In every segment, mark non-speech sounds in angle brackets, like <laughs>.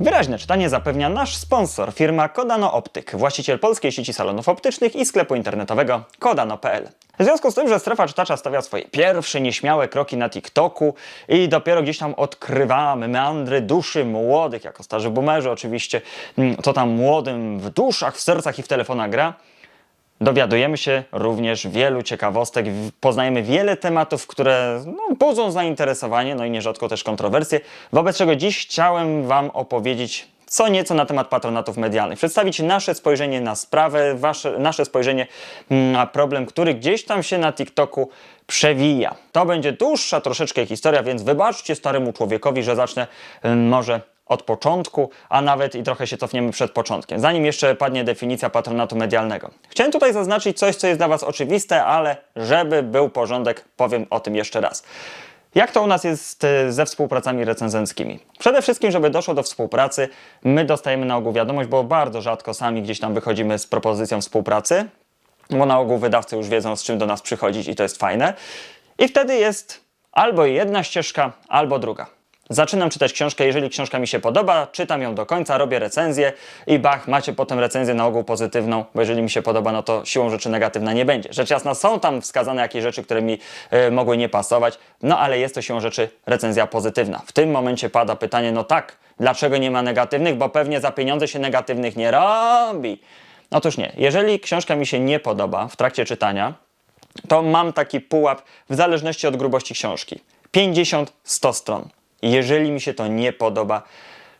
Wyraźne czytanie zapewnia nasz sponsor, firma Kodano Optyk, właściciel polskiej sieci salonów optycznych i sklepu internetowego kodano.pl. W związku z tym, że strefa czytacza stawia swoje pierwsze nieśmiałe kroki na TikToku i dopiero gdzieś tam odkrywamy meandry duszy młodych, jako starzy boomerzy oczywiście, mm, to tam młodym w duszach, w sercach i w telefonach gra, Dowiadujemy się również wielu ciekawostek, poznajemy wiele tematów, które no, budzą zainteresowanie, no i nierzadko też kontrowersje, wobec czego dziś chciałem Wam opowiedzieć co nieco na temat patronatów medialnych, przedstawić nasze spojrzenie na sprawę, wasze, nasze spojrzenie mm, na problem, który gdzieś tam się na TikToku przewija. To będzie dłuższa troszeczkę historia, więc wybaczcie staremu człowiekowi, że zacznę ym, może od początku, a nawet i trochę się cofniemy przed początkiem, zanim jeszcze padnie definicja patronatu medialnego. Chciałem tutaj zaznaczyć coś, co jest dla Was oczywiste, ale żeby był porządek, powiem o tym jeszcze raz. Jak to u nas jest e, ze współpracami recenzenckimi? Przede wszystkim, żeby doszło do współpracy, my dostajemy na ogół wiadomość, bo bardzo rzadko sami gdzieś tam wychodzimy z propozycją współpracy, bo na ogół wydawcy już wiedzą, z czym do nas przychodzić i to jest fajne. I wtedy jest albo jedna ścieżka, albo druga. Zaczynam czytać książkę, jeżeli książka mi się podoba, czytam ją do końca, robię recenzję i bach, macie potem recenzję na ogół pozytywną, bo jeżeli mi się podoba, no to siłą rzeczy negatywna nie będzie. Rzecz jasna, są tam wskazane jakieś rzeczy, które mi e, mogły nie pasować, no ale jest to siłą rzeczy recenzja pozytywna. W tym momencie pada pytanie, no tak, dlaczego nie ma negatywnych, bo pewnie za pieniądze się negatywnych nie robi. Otóż nie, jeżeli książka mi się nie podoba w trakcie czytania, to mam taki pułap w zależności od grubości książki. 50-100 stron. Jeżeli mi się to nie podoba,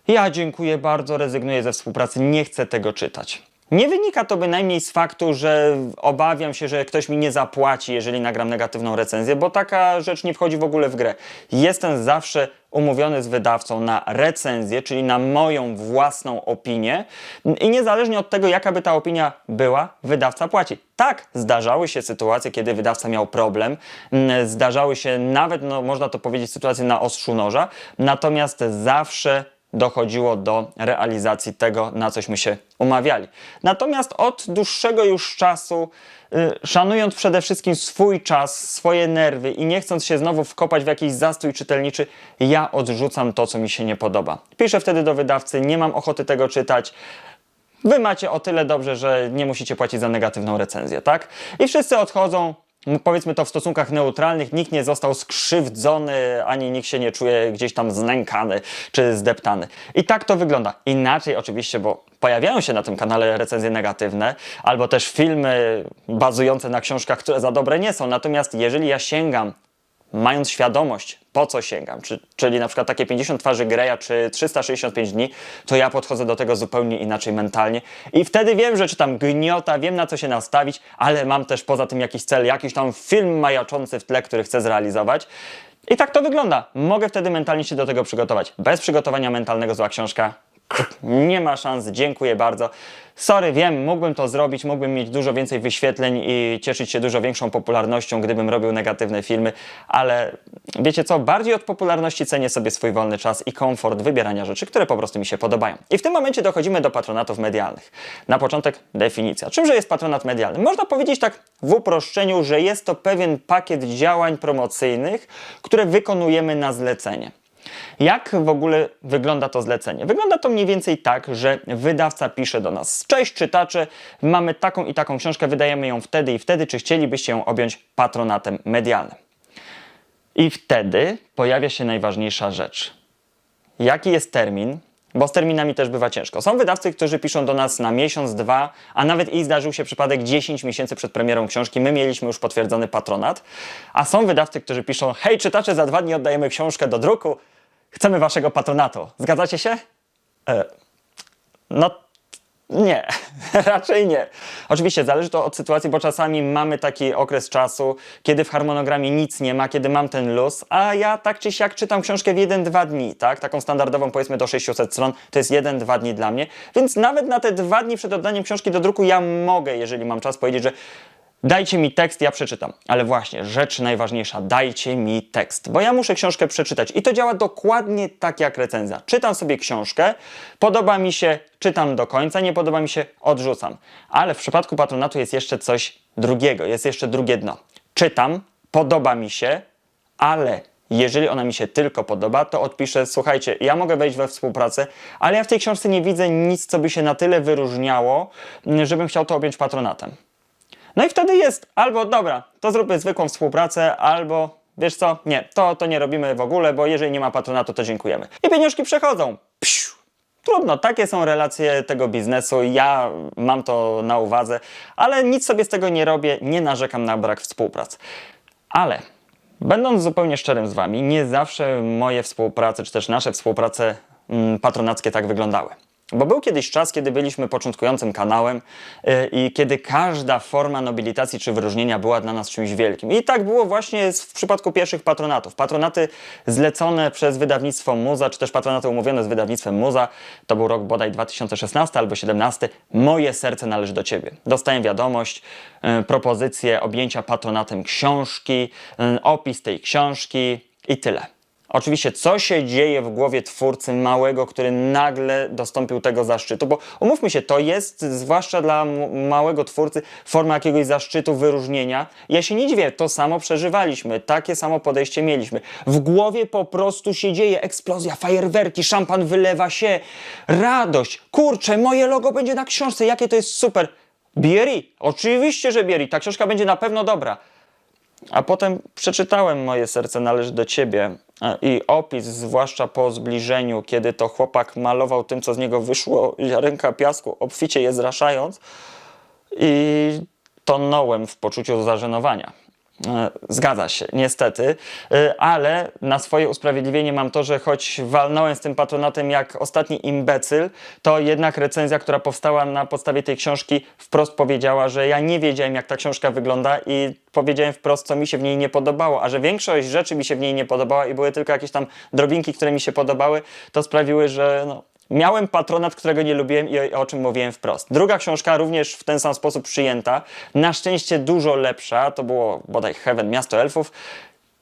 ja dziękuję bardzo, rezygnuję ze współpracy, nie chcę tego czytać. Nie wynika to bynajmniej z faktu, że obawiam się, że ktoś mi nie zapłaci, jeżeli nagram negatywną recenzję, bo taka rzecz nie wchodzi w ogóle w grę. Jestem zawsze umówiony z wydawcą na recenzję, czyli na moją własną opinię i niezależnie od tego, jaka by ta opinia była, wydawca płaci. Tak, zdarzały się sytuacje, kiedy wydawca miał problem, mm, zdarzały się nawet, no, można to powiedzieć, sytuacje na ostrzu noża, natomiast zawsze dochodziło do realizacji tego, na cośmy się umawiali. Natomiast od dłuższego już czasu, y, szanując przede wszystkim swój czas, swoje nerwy i nie chcąc się znowu wkopać w jakiś zastój czytelniczy, ja odrzucam to, co mi się nie podoba. Piszę wtedy do wydawcy, nie mam ochoty tego czytać. Wy macie o tyle dobrze, że nie musicie płacić za negatywną recenzję, tak? I wszyscy odchodzą. M, Powiedzmy to w stosunkach neutralnych, nikt nie został skrzywdzony, ani nikt się nie czuje gdzieś tam znękany czy zdeptany. I tak to wygląda. Inaczej oczywiście, bo pojawiają się na tym kanale recenzje negatywne, albo też filmy bazujące na książkach, które za dobre nie są. Natomiast jeżeli ja sięgam mając świadomość, po co sięgam, czy, czyli na przykład takie 50 twarzy Greya, czy 365 dni, to ja podchodzę do tego zupełnie inaczej mentalnie i wtedy wiem, że czytam gniota, wiem na co się nastawić, ale mam też poza tym jakiś cel, jakiś tam film majaczący w tle, który chcę zrealizować. I tak to wygląda. Mogę wtedy mentalnie się do tego przygotować. Bez przygotowania mentalnego zła książka nie ma szans, dziękuję bardzo. Sorry, wiem, mógłbym to zrobić, mógłbym mieć dużo więcej wyświetleń i cieszyć się dużo większą popularnością, gdybym robił negatywne filmy, ale wiecie co, bardziej od popularności cenię sobie swój wolny czas i komfort wybierania rzeczy, które po prostu mi się podobają. I w tym momencie dochodzimy do patronatów medialnych. Na początek definicja. Czymże jest patronat medialny? Można powiedzieć tak w uproszczeniu, że jest to pewien pakiet działań promocyjnych, które wykonujemy na zlecenie. Jak w ogóle wygląda to zlecenie? Wygląda to mniej więcej tak, że wydawca pisze do nas: Cześć czytacze, mamy taką i taką książkę, wydajemy ją wtedy i wtedy, czy chcielibyście ją objąć patronatem medialnym? I wtedy pojawia się najważniejsza rzecz. Jaki jest termin? Bo z terminami też bywa ciężko. Są wydawcy, którzy piszą do nas na miesiąc, dwa, a nawet i zdarzył się przypadek 10 miesięcy przed premierą książki. My mieliśmy już potwierdzony patronat. A są wydawcy, którzy piszą: Hej, czytacze, za dwa dni oddajemy książkę do druku. Chcemy waszego patronatu. Zgadzacie się? E, no, nie, <laughs> raczej nie. Oczywiście zależy to od sytuacji, bo czasami mamy taki okres czasu, kiedy w harmonogramie nic nie ma, kiedy mam ten luz, a ja tak czy siak czytam książkę w 1-2 dni, tak? Taką standardową powiedzmy do 600 stron, to jest 1-2 dni dla mnie, więc nawet na te dwa dni przed oddaniem książki do druku ja mogę, jeżeli mam czas, powiedzieć, że Dajcie mi tekst, ja przeczytam. Ale właśnie, rzecz najważniejsza, dajcie mi tekst, bo ja muszę książkę przeczytać i to działa dokładnie tak jak recenzja. Czytam sobie książkę, podoba mi się, czytam do końca, nie podoba mi się, odrzucam. Ale w przypadku patronatu jest jeszcze coś drugiego, jest jeszcze drugie dno. Czytam, podoba mi się, ale Jeżeli ona mi się tylko podoba, to odpiszę, słuchajcie, ja mogę wejść we współpracę, ale ja w tej książce nie widzę nic, co by się na tyle wyróżniało, mm, żebym chciał to objąć patronatem. No i wtedy jest albo dobra, to zróbmy zwykłą współpracę, albo wiesz co, nie, to, to nie robimy w ogóle, bo jeżeli nie ma patronatu, to dziękujemy. I pieniążki przechodzą. Psiu. Trudno, takie są relacje tego biznesu, ja mam to na uwadze, ale nic sobie z tego nie robię, nie narzekam na brak współpracy. Ale będąc zupełnie szczerym z Wami, nie zawsze moje współprace, czy też nasze współprace mm, patronackie tak wyglądały. Bo był kiedyś czas, kiedy byliśmy początkującym kanałem yy, i kiedy każda forma nobilitacji czy wyróżnienia była dla nas czymś wielkim. I tak było właśnie w przypadku pierwszych patronatów. Patronaty zlecone przez wydawnictwo Muza, czy też patronaty umówione z wydawnictwem Muza, to był rok bodaj 2016 albo 2017, moje serce należy do Ciebie. Dostałem wiadomość, yy, propozycję objęcia patronatem książki, yy, opis tej książki i tyle. Oczywiście, co się dzieje w głowie twórcy małego, który nagle dostąpił tego zaszczytu? Bo umówmy się, to jest, zwłaszcza dla małego twórcy, forma jakiegoś zaszczytu, wyróżnienia. Ja się nie dziwię, to samo przeżywaliśmy, takie samo podejście mieliśmy. W głowie po prostu się dzieje eksplozja, fajerwerki, szampan wylewa się, radość. Kurczę, moje logo będzie na książce, jakie to jest super. Bieri, oczywiście, że Bieri, ta książka będzie na pewno dobra. A potem przeczytałem Moje serce należy do ciebie e, i opis, zwłaszcza po zbliżeniu, kiedy to chłopak malował tym, co z niego wyszło, ziarenka piasku, obficie je zraszając i tonąłem w poczuciu zażenowania. E, Zgadza się, niestety, E, ale na swoje usprawiedliwienie mam to, że choć walnąłem z tym patronatem jak ostatni imbecyl, to jednak recenzja, która powstała na podstawie tej książki, wprost powiedziała, że ja nie wiedziałem, jak ta książka wygląda i powiedziałem wprost, co mi się w niej nie podobało, a że większość rzeczy mi się w niej nie podobała i były tylko jakieś tam drobinki, które mi się podobały, to sprawiły, że no, Miałem patronat, którego nie lubiłem i o, czym mówiłem wprost. Druga książka również w ten sam sposób przyjęta, na szczęście dużo lepsza, to było bodaj Heaven, Miasto Elfów,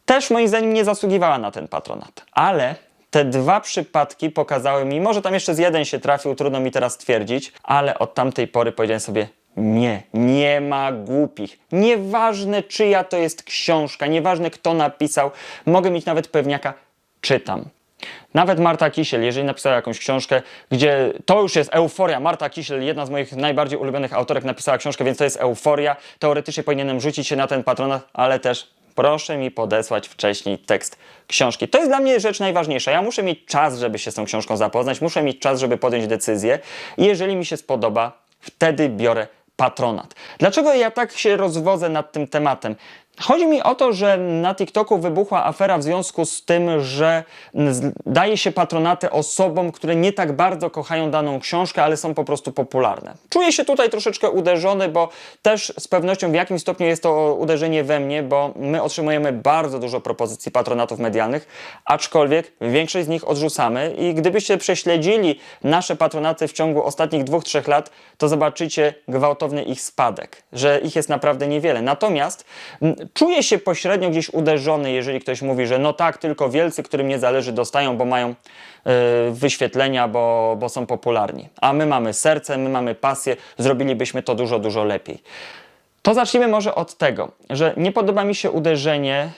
też moim zdaniem nie zasługiwała na ten patronat. Ale te dwa przypadki pokazały mi, może tam jeszcze z jeden się trafił, trudno mi teraz twierdzić, ale od tamtej pory powiedziałem sobie, nie, nie ma głupich. Nieważne czyja to jest książka, nieważne kto napisał, mogę mieć nawet pewniaka, czytam. Nawet Marta Kisiel, jeżeli napisała jakąś książkę, gdzie to już jest euforia. Marta Kisiel, jedna z moich najbardziej ulubionych autorek, napisała książkę, więc to jest euforia. Teoretycznie powinienem rzucić się na ten patronat, ale też proszę mi podesłać wcześniej tekst książki. To jest dla mnie rzecz najważniejsza. Ja muszę mieć czas, żeby się z tą książką zapoznać, muszę mieć czas, żeby podjąć decyzję. I jeżeli mi się spodoba, wtedy biorę patronat. Dlaczego ja tak się rozwodzę nad tym tematem? Chodzi mi o to, że na TikToku wybuchła afera w związku z tym, że daje się patronaty osobom, które nie tak bardzo kochają daną książkę, ale są po prostu popularne. Czuję się tutaj troszeczkę uderzony, bo też z pewnością w jakim stopniu jest to uderzenie we mnie, bo my otrzymujemy bardzo dużo propozycji patronatów medialnych, aczkolwiek większość z nich odrzucamy i gdybyście prześledzili nasze patronaty w ciągu ostatnich dwóch, trzech lat, to zobaczycie gwałtowny ich spadek, że ich jest naprawdę niewiele. Natomiast czuję się pośrednio gdzieś uderzony, jeżeli ktoś mówi, że no tak, tylko wielcy, którym nie zależy, dostają, bo mają e, wyświetlenia, bo, bo są popularni. A my mamy serce, my mamy pasję, zrobilibyśmy to dużo, dużo lepiej. To zacznijmy może od tego, że nie podoba mi się uderzenie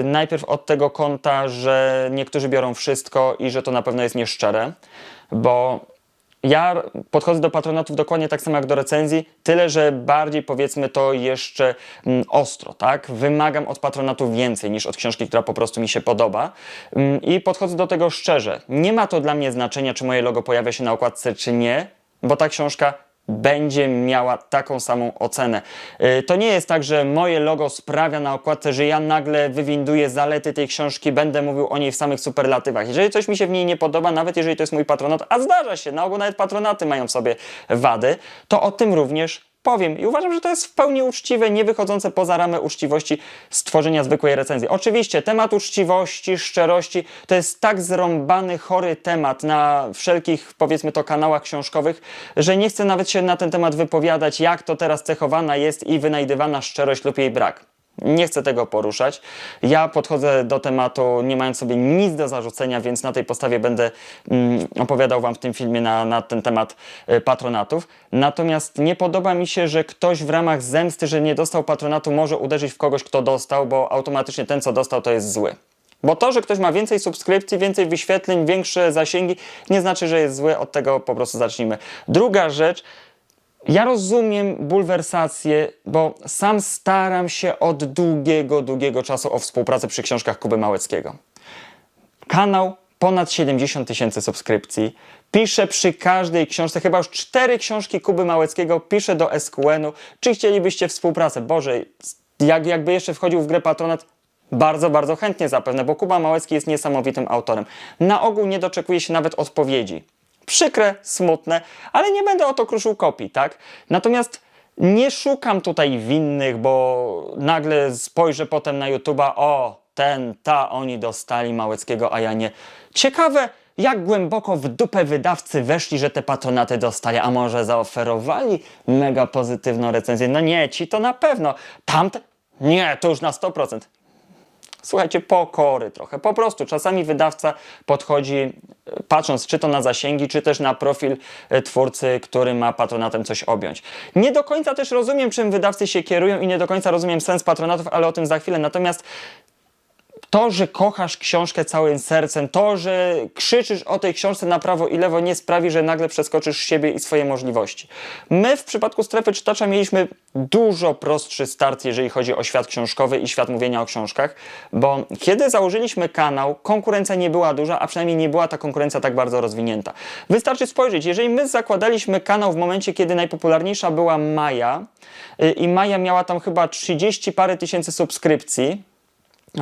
y, najpierw od tego kąta, że niektórzy biorą wszystko i że to na pewno jest nieszczere, bo ja podchodzę do patronatów dokładnie tak samo jak do recenzji, tyle że bardziej powiedzmy to jeszcze mm, ostro, tak? Wymagam od patronatu więcej niż od książki, która po prostu mi się podoba Mm, i podchodzę do tego szczerze. Nie ma to dla mnie znaczenia, czy moje logo pojawia się na okładce, czy nie, bo ta książka będzie miała taką samą ocenę. Yy, To nie jest tak, że moje logo sprawia na okładce, że ja nagle wywinduję zalety tej książki, będę mówił o niej w samych superlatywach. Jeżeli coś mi się w niej nie podoba, nawet jeżeli to jest mój patronat, a zdarza się, na ogół nawet patronaty mają w sobie wady, to o tym również powiem. I uważam, że to jest w pełni uczciwe, nie wychodzące poza ramę uczciwości stworzenia zwykłej recenzji. Oczywiście temat uczciwości, szczerości to jest tak zrąbany, chory temat na wszelkich, powiedzmy to, kanałach książkowych, że nie chcę nawet się na ten temat wypowiadać, jak to teraz cechowana jest i wynajdywana szczerość lub jej brak. Nie chcę tego poruszać. Ja podchodzę do tematu nie mając sobie nic do zarzucenia, więc na tej podstawie będę mm, opowiadał Wam w tym filmie na, na ten temat y, patronatów. Natomiast nie podoba mi się, że ktoś w ramach zemsty, że nie dostał patronatu, może uderzyć w kogoś, kto dostał, bo automatycznie ten, co dostał, to jest zły. Bo to, że ktoś ma więcej subskrypcji, więcej wyświetleń, większe zasięgi, nie znaczy, że jest zły. Od tego po prostu zacznijmy. Druga rzecz, ja rozumiem bulwersację, bo sam staram się od długiego, długiego czasu o współpracę przy książkach Kuby Małeckiego. Kanał ponad 70 tysięcy subskrypcji. Piszę przy każdej książce, chyba już cztery książki Kuby Małeckiego, piszę do SQN-u. Czy chcielibyście współpracę? Boże, jak, jakby jeszcze wchodził w grę patronat, bardzo, bardzo chętnie zapewne, bo Kuba Małecki jest niesamowitym autorem. Na ogół nie doczekuje się nawet odpowiedzi. Przykre, smutne, ale nie będę o to kruszył kopii, tak? Natomiast nie szukam tutaj winnych, bo nagle spojrzę potem na YouTube'a, o, ten, ta, oni dostali Małeckiego, a ja nie. Ciekawe, jak głęboko w dupę wydawcy weszli, że te patronaty dostali, a może zaoferowali mega pozytywną recenzję. No nie, ci to na pewno. Tamte? Nie, to już na 100%. Słuchajcie, pokory trochę. Po prostu czasami wydawca podchodzi, e, patrząc czy to na zasięgi, czy też na profil e, twórcy, który ma patronatem coś objąć. Nie do końca też rozumiem, czym wydawcy się kierują i nie do końca rozumiem sens patronatów, ale o tym za chwilę. Natomiast to, że kochasz książkę całym sercem, to, że krzyczysz o tej książce na prawo i lewo, nie sprawi, że nagle przeskoczysz siebie i swoje możliwości. My w przypadku strefy czytacza mieliśmy dużo prostszy start, jeżeli chodzi o świat książkowy i świat mówienia o książkach, bo kiedy założyliśmy kanał, konkurencja nie była duża, a przynajmniej nie była ta konkurencja tak bardzo rozwinięta. Wystarczy spojrzeć, jeżeli my zakładaliśmy kanał w momencie, kiedy najpopularniejsza była Maja y, i Maja miała tam chyba 30 parę tysięcy subskrypcji,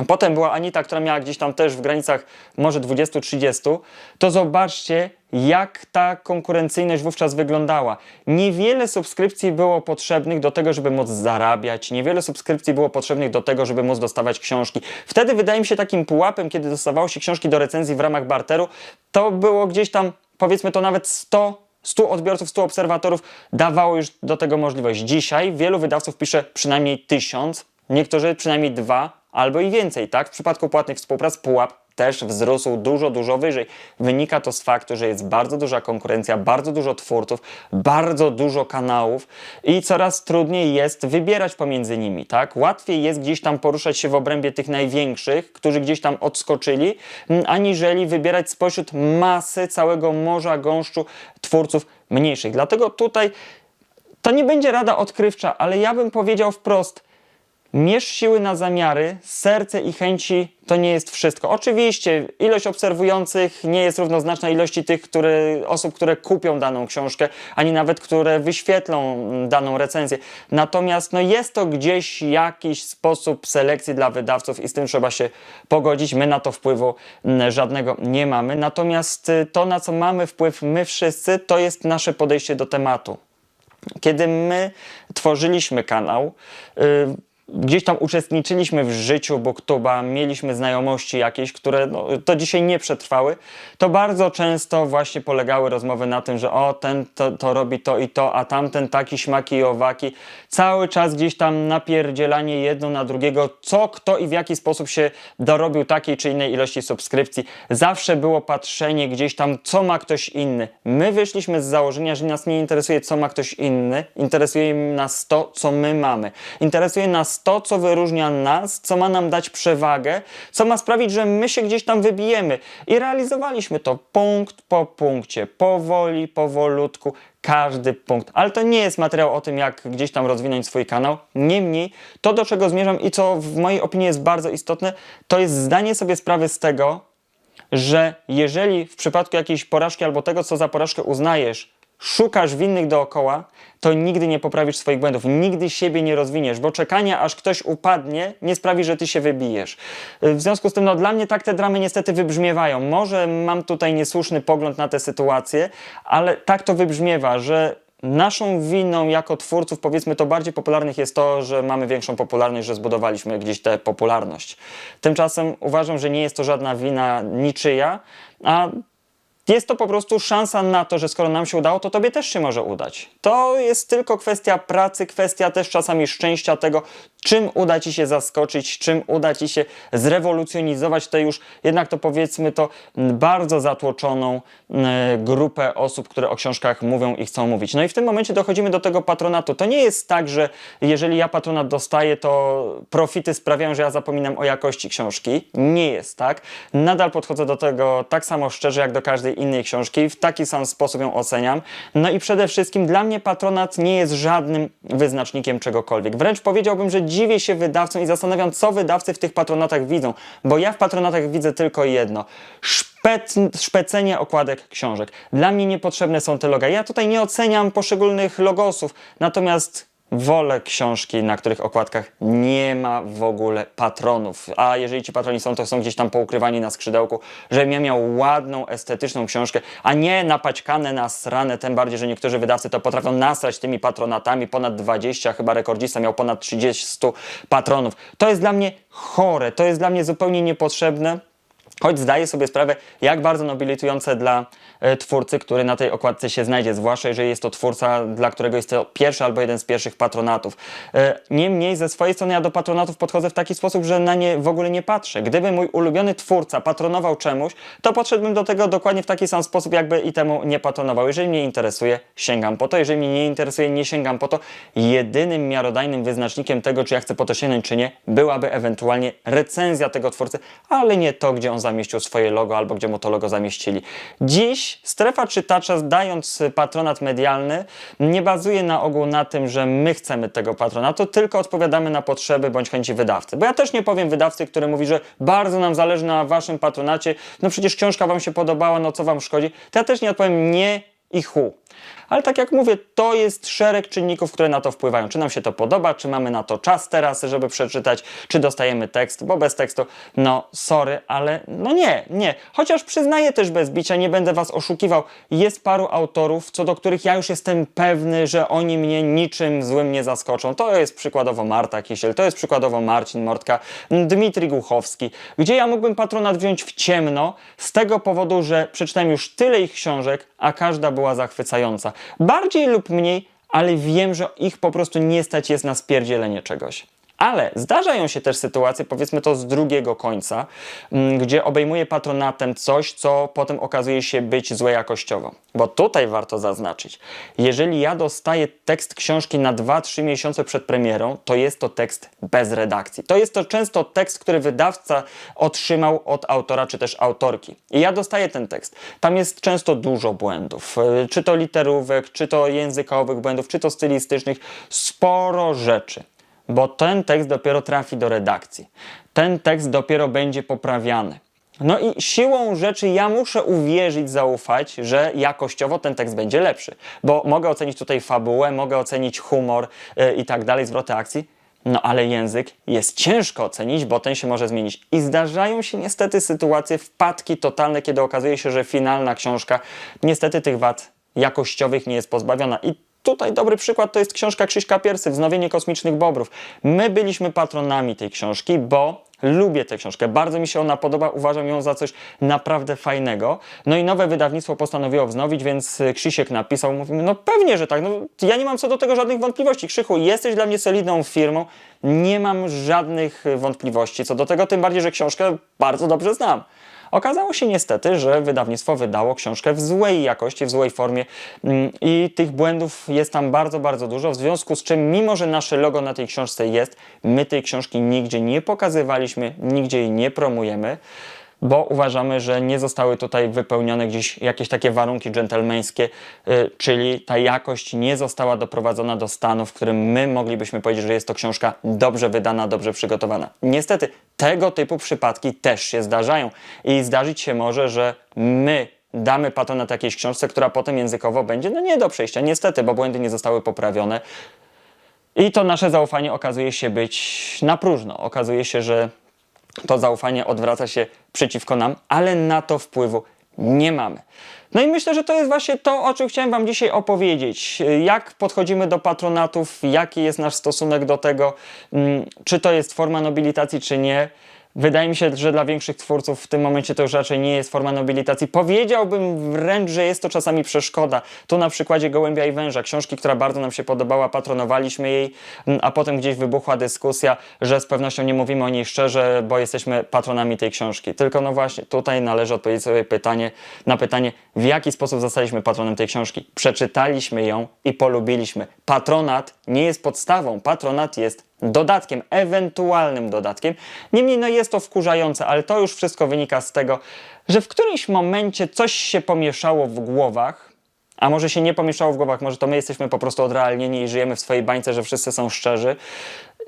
Potem była Anita, która miała gdzieś tam też w granicach może 20-30, to zobaczcie, jak ta konkurencyjność wówczas wyglądała. Niewiele subskrypcji było potrzebnych do tego, żeby móc zarabiać, niewiele subskrypcji było potrzebnych do tego, żeby móc dostawać książki. Wtedy wydaje mi się takim pułapem, kiedy dostawało się książki do recenzji w ramach barteru, to było gdzieś tam, powiedzmy to nawet 100 100 odbiorców, 100 obserwatorów dawało już do tego możliwość. Dzisiaj wielu wydawców pisze przynajmniej 1000, niektórzy przynajmniej dwa albo i więcej, tak? W przypadku płatnych współprac pułap też wzrósł dużo, dużo wyżej. Wynika to z faktu, że jest bardzo duża konkurencja, bardzo dużo twórców, bardzo dużo kanałów i coraz trudniej jest wybierać pomiędzy nimi, tak? Łatwiej jest gdzieś tam poruszać się w obrębie tych największych, którzy gdzieś tam odskoczyli, aniżeli wybierać spośród masy całego morza gąszczu twórców mniejszych. Dlatego tutaj to nie będzie rada odkrywcza, ale ja bym powiedział wprost, Mierz siły na zamiary, serce i chęci to nie jest wszystko. Oczywiście ilość obserwujących nie jest równoznaczna ilości tych które, osób, które kupią daną książkę, ani nawet które wyświetlą daną recenzję. Natomiast no, jest to gdzieś jakiś sposób selekcji dla wydawców i z tym trzeba się pogodzić. My na to wpływu żadnego nie mamy. Natomiast y, to, na co mamy wpływ my wszyscy, to jest nasze podejście do tematu. Kiedy my tworzyliśmy kanał, yy, gdzieś tam uczestniczyliśmy w życiu Booktuba, mieliśmy znajomości jakieś, które no, to dzisiaj nie przetrwały, to bardzo często właśnie polegały rozmowy na tym, że o, ten to, to robi to i to, a tamten taki śmaki i owaki. Cały czas gdzieś tam napierdzielanie jedno na drugiego, co kto i w jaki sposób się dorobił takiej czy innej ilości subskrypcji. Zawsze było patrzenie gdzieś tam, co ma ktoś inny. My wyszliśmy z założenia, że nas nie interesuje, co ma ktoś inny, interesuje nas to, co my mamy. Interesuje nas to, co wyróżnia nas, co ma nam dać przewagę, co ma sprawić, że my się gdzieś tam wybijemy. I realizowaliśmy to punkt po punkcie, powoli, powolutku, każdy punkt. Ale to nie jest materiał o tym, jak gdzieś tam rozwinąć swój kanał. Niemniej, to do czego zmierzam i co w mojej opinii jest bardzo istotne, to jest zdanie sobie sprawy z tego, że jeżeli w przypadku jakiejś porażki albo tego, co za porażkę uznajesz, szukasz winnych dookoła, to nigdy nie poprawisz swoich błędów, nigdy siebie nie rozwiniesz, bo czekanie aż ktoś upadnie nie sprawi, że ty się wybijesz. W związku z tym, no dla mnie tak te dramy niestety wybrzmiewają. Może mam tutaj niesłuszny pogląd na tę sytuację, ale tak to wybrzmiewa, że naszą winą jako twórców, powiedzmy to bardziej popularnych jest to, że mamy większą popularność, że zbudowaliśmy gdzieś tę popularność. Tymczasem uważam, że nie jest to żadna wina niczyja, a jest to po prostu szansa na to, że skoro nam się udało, to tobie też się może udać. To jest tylko kwestia pracy, kwestia też czasami szczęścia tego, czym uda ci się zaskoczyć, czym uda ci się zrewolucjonizować tę już jednak to powiedzmy to bardzo zatłoczoną m, grupę osób, które o książkach mówią i chcą mówić. No i w tym momencie dochodzimy do tego patronatu. To nie jest tak, że jeżeli ja patronat dostaję, to profity sprawiają, że ja zapominam o jakości książki. Nie jest tak. Nadal podchodzę do tego tak samo szczerze, jak do każdej innej książki. W taki sam sposób ją oceniam. No i przede wszystkim dla mnie patronat nie jest żadnym wyznacznikiem czegokolwiek. Wręcz powiedziałbym, że dziwię się wydawcom i zastanawiam, co wydawcy w tych patronatach widzą. Bo ja w patronatach widzę tylko jedno. Szpec, szpecenie okładek książek. Dla mnie niepotrzebne są te loga. Ja tutaj nie oceniam poszczególnych logosów, natomiast wolę książki, na których okładkach nie ma w ogóle patronów. A jeżeli ci patroni są, to są gdzieś tam poukrywani na skrzydełku, żebym ja miał ładną, estetyczną książkę, a nie napaćkane, nasrane, tym bardziej, że niektórzy wydawcy to potrafią nasrać tymi patronatami, ponad 20, chyba rekordzista miał ponad 30 patronów. To jest dla mnie chore, to jest dla mnie zupełnie niepotrzebne. Choć zdaję sobie sprawę, jak bardzo nobilitujące dla twórcy, który na tej okładce się znajdzie, zwłaszcza jeżeli jest to twórca, dla którego jest to pierwszy albo jeden z pierwszych patronatów. E, niemniej ze swojej strony ja do patronatów podchodzę w taki sposób, że na nie w ogóle nie patrzę. Gdyby mój ulubiony twórca patronował czemuś, to podszedłbym do tego dokładnie w taki sam sposób, jakby i temu nie patronował. Jeżeli mnie interesuje, sięgam po to. Jeżeli mnie nie interesuje, nie sięgam po to. Jedynym miarodajnym wyznacznikiem tego, czy ja chcę po to sięgnąć, czy nie, byłaby ewentualnie recenzja tego twórcy, ale nie to, gdzie on zamieścił swoje logo albo gdzie mu to logo zamieścili. Dziś strefa czytacza, dając patronat medialny, nie bazuje na ogół na tym, że my chcemy tego patronatu, tylko odpowiadamy na potrzeby bądź chęci wydawcy. Bo ja też nie powiem wydawcy, który mówi, że bardzo nam zależy na waszym patronacie, no przecież książka wam się podobała, no co wam szkodzi. To ja też nie odpowiem nie i hu. Ale tak jak mówię, to jest szereg czynników, które na to wpływają. Czy nam się to podoba, czy mamy na to czas teraz, żeby przeczytać, czy dostajemy tekst, bo bez tekstu, no sorry, ale no nie, nie. Chociaż przyznaję też bez bicia, nie będę was oszukiwał, jest paru autorów, co do których ja już jestem pewny, że oni mnie niczym złym nie zaskoczą. To jest przykładowo Marta Kisiel, to jest przykładowo Marcin Mortka, Dmitrij Głuchowski, gdzie ja mógłbym patronat wziąć w ciemno z tego powodu, że przeczytałem już tyle ich książek, a każda była zachwycająca. Bardziej lub mniej, ale wiem, że ich po prostu nie stać jest na spierdzielenie czegoś. Ale zdarzają się też sytuacje, powiedzmy to z drugiego końca, mm, gdzie obejmuje patronatem coś, co potem okazuje się być złe jakościowo. Bo tutaj warto zaznaczyć, jeżeli ja dostaję tekst książki na 2-3 miesiące przed premierą, to jest to tekst bez redakcji. To jest to często tekst, który wydawca otrzymał od autora czy też autorki. I ja dostaję ten tekst. Tam jest często dużo błędów, yy, czy to literówek, czy to językowych błędów, czy to stylistycznych, sporo rzeczy bo ten tekst dopiero trafi do redakcji. Ten tekst dopiero będzie poprawiany. No i siłą rzeczy ja muszę uwierzyć, zaufać, że jakościowo ten tekst będzie lepszy, bo mogę ocenić tutaj fabułę, mogę ocenić humor yy, i tak dalej, zwroty akcji, no ale język jest ciężko ocenić, bo ten się może zmienić. I zdarzają się niestety sytuacje, wpadki totalne, kiedy okazuje się, że finalna książka niestety tych wad jakościowych nie jest pozbawiona. I Tutaj dobry przykład to jest książka Krzyśka Piersy, Wznowienie kosmicznych bobrów. My byliśmy patronami tej książki, bo lubię tę książkę, bardzo mi się ona podoba, uważam ją za coś naprawdę fajnego. No i nowe wydawnictwo postanowiło wznowić, więc Krzysiek napisał, mówimy, no pewnie, że tak, no ja nie mam co do tego żadnych wątpliwości. Krzychu, jesteś dla mnie solidną firmą, nie mam żadnych wątpliwości co do tego, tym bardziej, że książkę bardzo dobrze znam. Okazało się niestety, że wydawnictwo wydało książkę w złej jakości, w złej formie mm, i tych błędów jest tam bardzo, bardzo dużo, w związku z czym, mimo że nasze logo na tej książce jest, my tej książki nigdzie nie pokazywaliśmy, nigdzie jej nie promujemy bo uważamy, że nie zostały tutaj wypełnione gdzieś jakieś takie warunki dżentelmeńskie, yy, czyli ta jakość nie została doprowadzona do stanu, w którym my moglibyśmy powiedzieć, że jest to książka dobrze wydana, dobrze przygotowana. Niestety tego typu przypadki też się zdarzają i zdarzyć się może, że my damy patronat jakiejś książce, która potem językowo będzie no nie do przejścia, niestety, bo błędy nie zostały poprawione. I to nasze zaufanie okazuje się być na próżno. Okazuje się, że to zaufanie odwraca się przeciwko nam, ale na to wpływu nie mamy. No i myślę, że to jest właśnie to, o czym chciałem Wam dzisiaj opowiedzieć. Jak podchodzimy do patronatów, jaki jest nasz stosunek do tego, mm, czy to jest forma nobilitacji, czy nie. Wydaje mi się, że dla większych twórców w tym momencie to już raczej nie jest forma nobilitacji. Powiedziałbym wręcz, że jest to czasami przeszkoda. Tu na przykładzie Gołębia i Węża, książki, która bardzo nam się podobała, patronowaliśmy jej, a potem gdzieś wybuchła dyskusja, że z pewnością nie mówimy o niej szczerze, bo jesteśmy patronami tej książki. Tylko no właśnie, tutaj należy odpowiedzieć sobie pytanie, na pytanie, w jaki sposób zostaliśmy patronem tej książki. Przeczytaliśmy ją i polubiliśmy. Patronat nie jest podstawą, patronat jest dodatkiem, ewentualnym dodatkiem. Niemniej no jest to wkurzające, ale to już wszystko wynika z tego, że w którymś momencie coś się pomieszało w głowach, a może się nie pomieszało w głowach, może to my jesteśmy po prostu odrealnieni i żyjemy w swojej bańce, że wszyscy są szczerzy.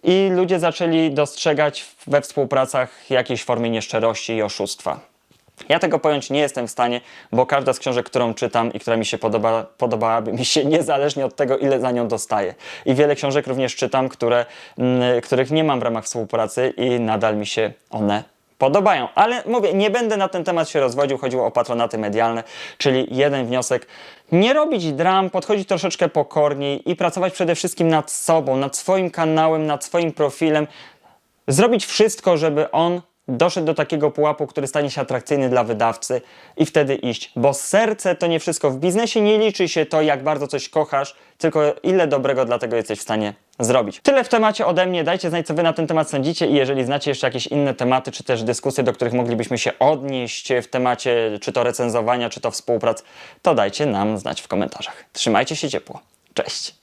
I ludzie zaczęli dostrzegać we współpracach jakiejś formy nieszczerości i oszustwa. Ja tego pojąć nie jestem w stanie, bo każda z książek, którą czytam i która mi się podoba, podobałaby mi się <laughs> niezależnie od tego, ile za nią dostaję. I wiele książek również czytam, które, mm, których nie mam w ramach współpracy i nadal mi się one podobają. Ale mówię, nie będę na ten temat się rozwodził, chodziło o patronaty medialne, czyli jeden wniosek, nie robić dram, podchodzić troszeczkę pokorniej i pracować przede wszystkim nad sobą, nad swoim kanałem, nad swoim profilem, zrobić wszystko, żeby on doszedł do takiego pułapu, który stanie się atrakcyjny dla wydawcy i wtedy iść. Bo serce to nie wszystko. W biznesie nie liczy się to, jak bardzo coś kochasz, tylko ile dobrego dla tego jesteś w stanie zrobić. Tyle w temacie ode mnie. Dajcie znać, co wy na ten temat sądzicie i jeżeli znacie jeszcze jakieś inne tematy, czy też dyskusje, do których moglibyśmy się odnieść w temacie czy to recenzowania, czy to współprac, to dajcie nam znać w komentarzach. Trzymajcie się ciepło. Cześć!